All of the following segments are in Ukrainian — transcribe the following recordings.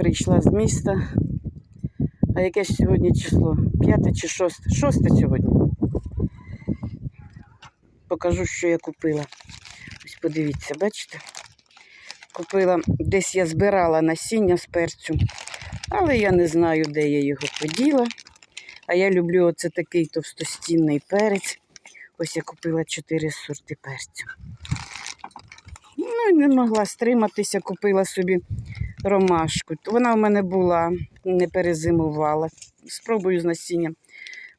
прийшла з міста. А яке ж сьогодні число? П'яте чи шосте? Шосте сьогодні. Покажу, що я купила. Ось подивіться, бачите? Купила, десь я збирала насіння з перцю, але я не знаю, де я його поділа. А я люблю оце такий товстостінний перець. Ось я купила чотири сорти перцю. Ну, і не могла стриматися, купила собі ромашку. Вона в мене була, не перезимувала. Спробую з насінням.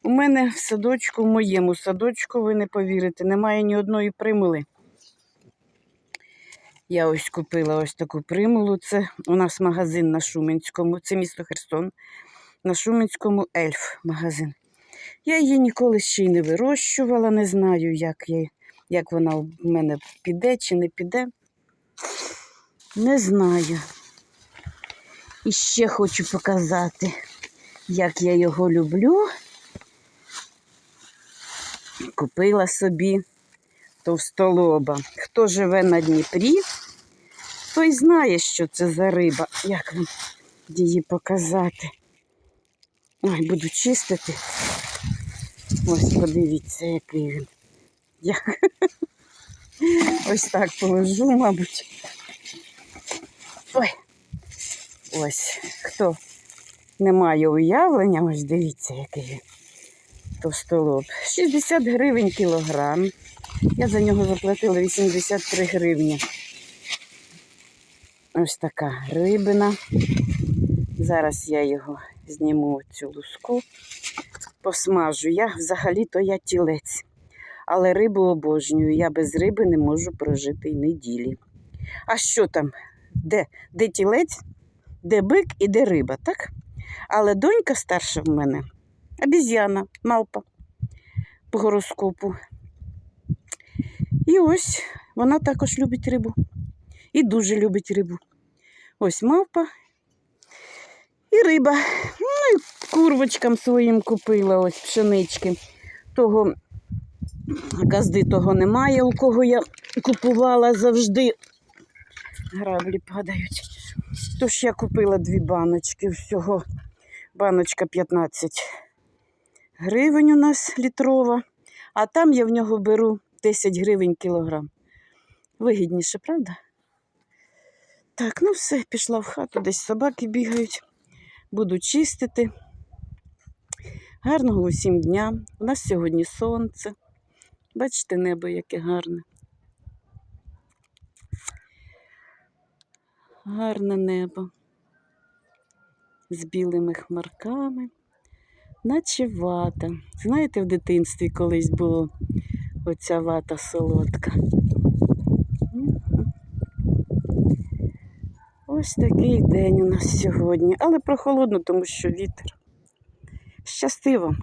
У мене в садочку, в моєму садочку, ви не повірите, немає ні одної примули. Я ось купила ось таку примулу. Це у нас магазин на Шуменському, це місто Херсон. На Шуменському ельф магазин. Я її ніколи ще й не вирощувала, не знаю, як, я, як вона в мене піде чи не піде. Не знаю. І ще хочу показати, як я його люблю. Купила собі товстолоба. Хто живе на Дніпрі, той знає, що це за риба. Як вам її показати? Ой, буду чистити. Ось подивіться, який він. Я... Ось так положу, мабуть. Ой. Ось. Хто не має уявлення, ось дивіться, який. Товстолоб. 60 гривень кілограм. Я за нього заплатила 83 гривні. Ось така рибина. Зараз я його зніму цю луску, посмажу. Я взагалі-то я тілець. Але рибу обожнюю. Я без риби не можу прожити й неділі. А що там? Де? Де тілець, де бик і де риба, так? Але донька старша в мене обіз'яна, мавпа по гороскопу. І ось вона також любить рибу. І дуже любить рибу. Ось мавпа і риба. Ну і курвочкам своїм купила ось пшенички. Того газди того немає, у кого я купувала завжди. Граблі падають. Тож я купила дві баночки всього. Баночка 15 гривень у нас літрова, а там я в нього беру 10 гривень кілограм. Вигідніше, правда? Так, ну все, пішла в хату, десь собаки бігають. Буду чистити. Гарного усім дня. У нас сьогодні сонце. Бачите, небо яке гарне. Гарне небо з білими хмарками, наче вата. Знаєте, в дитинстві колись було оця вата солодка. Ось такий день у нас сьогодні, але прохолодно, тому що вітер. Щасти вам!